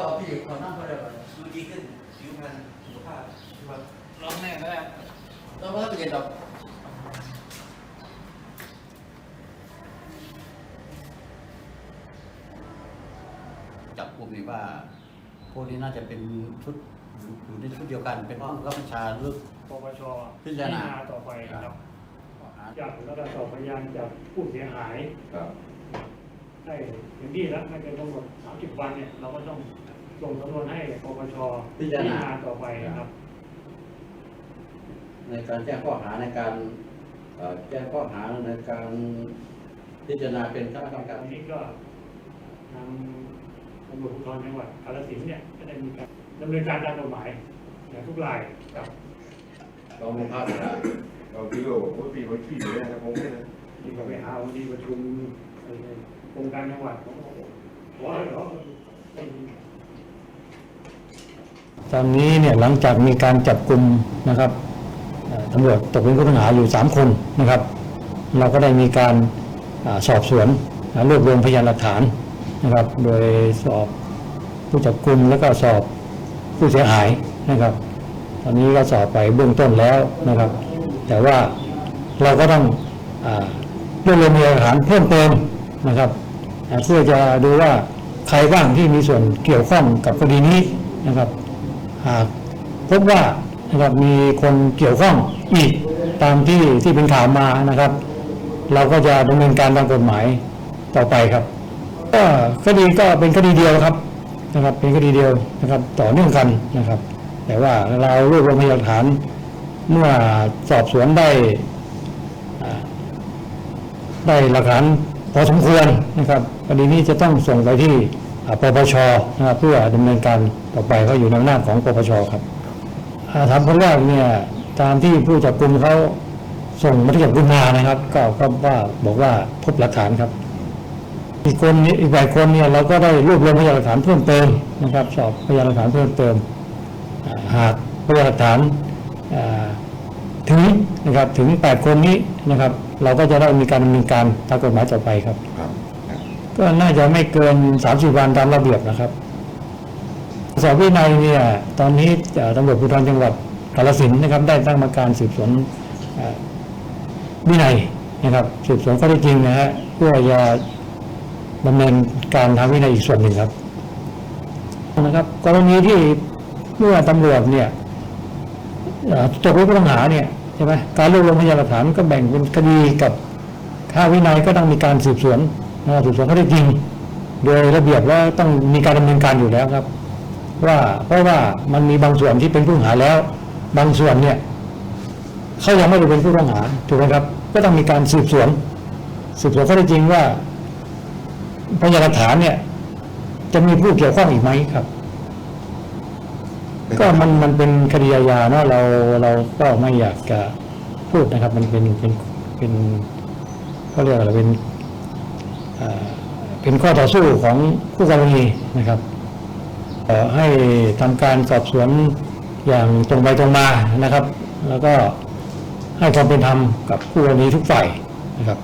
ก็พี่ขอนั่งก็ได้ครับดูดีขึ้นผิวพรรณสุขภาพครับร้องแน่ก็ได้ต้องว่าเป็นยังไงจับกลุ่มนี้ว่าพวกนี้น่าจะเป็นชุดอยู่ในชุดเดียวกันเป็นผู้รับประชาเรื่องปปชพิจารณาต่อไปครับจากแล้วก็สอบพยานจากผู้เสียหายครับ ได้ถึงที่แล้วไม่เกินกำหนด30 วันเนี่ยเราก็ต้องส่งสำนวนให้ปปชพิจารณาต่อไปนะครับ ในการแจ้งข้อหาในการเอ่อแจ้งข้อหาในการพิจารณาเป็นคณะกรรมการวันนี้ก็ทางตำรวจภูธรจังหวัดกาฬสินธุ์เนี่ยก็ได้มีการดำเนินการตามกฎหมายอย่างทุกรายกับรองผู้ภาคนะ เราพี่ก็บอกว่าปีคนขี้อยู่นะครับผมเนี่ยนะ ที่ก็ไปหาวันที่ประชุม เอ่อโครงการจังหวัดขอกว่าเหรอตอนนี้เนี่ยหลังจากมีการจับกลุ่มนะครับตำรวจตกเป็นผู้ต้องหาอยู่ 3 คนนะครับ เราก็ได้มีการอสอบสวนนะรวบรวมพยานหลักฐานนะครับ โดยสอบผู้จับกลุ่มแล้วก็สอบผู้เสียหายนะครับ ตอนนี้ก็สอบไปเบื้องต้นแล้วนะครับ แต่ว่าเราก็ต้องรวบรวมพยานหลักฐานเพิ่มเติม นะครับเพื่อจะดูว่าใครบ้างที่มีส่วนเกี่ยวข้องกับคดีนี้นะครับหากพบว่านะครับมีคนเกี่ยวข้องอีกตามที่ที่เป็นข่าวมานะครับ เราก็จะดำเนินการตามกฎหมายต่อไปครับก็คดีก็เป็นคดีเดียวครับนะครับ เป็นคดีเดียวนะครับต่อเนื่องกันนะครับ แต่ว่าเรารวบรวมพยานหลักฐานเมื่อสอบสวนได้ได้หลักฐาน พอสมควรนะครับคดีนี้จะต้องส่งไปที่ปปชนะครับเพื่อดำเนินการต่อไปก็อยู่ในอำนาจของปปชครับถามคนแรกเนี่ยตามที่ผู้จับกลุ่มเขาส่งมาที่จับกลุ่มมานะครับ ก็ก็ว่าบอกว่าพบหลักฐานครับ อีกคนอีกหลายคนเนี่ยเราก็ได้รวบรวมพยานหลักฐานเพิ่มเติมนะครับ สอบพยานหลักฐานเพิ่มเติม หากพยานหลักฐานอ่า ถึงนะครับถึง 8 คนนี้นะครับเราก็จะได้มีการดำเนินการตามกฎหมายต่อไปครับ ครับครับก็น่าจะไม่เกิน 30 วันตามระเบียบนะครับสอบวินัยเนี่ยตอนนี้เอ่อตำรวจภูธรจังหวัดกาฬสินธุ์นะครับได้ตั้งมาการสืบสวนเอ่อวินัยนะครับสืบสวนข้อเท็จจริงนะฮะเพื่อจะดำเนินการทางวินัยอีกส่วนหนึ่งครับนะครับกรณีที่เมื่อตำรวจเนี่ย เอ่อตกเป็นผู้ต้องหาเนี่ยใช่ไหมการรวบรวมพยานหลักฐานก็แบ่งเป็นคดีกับค่าวินัยก็ต้องมีการสืบสวนนะสืบสวนข้อเท็จจริง โดยระเบียบแล้วต้องมีการดำเนินการอยู่แล้วครับ ว่าเพราะว่ามันมีบางส่วนที่เป็นผู้หาแล้ว บางส่วนเนี่ยเขายังไม่ได้เป็นผู้ต้องหาถูกไหมครับ ก็ต้องมีการสืบสวน สืบสวนข้อเท็จจริงว่าพยานหลักฐานเนี่ยจะมีผู้เกี่ยวข้องอีกไหมครับ ก็มันมันเป็นคดีอาญาเนาะเราเราก็ไม่อยากจะพูดนะครับ มันเป็นเป็นเป็นเขาเรียกอะไรเป็นเป็นข้อต่อสู้ของผู้กรณีนะครับให้ทำการสอบสวนอย่างตรงไปตรงมานะครับ แล้วก็ให้ความเป็นธรรมกับผู้กรณีทุกฝ่ายนะครับ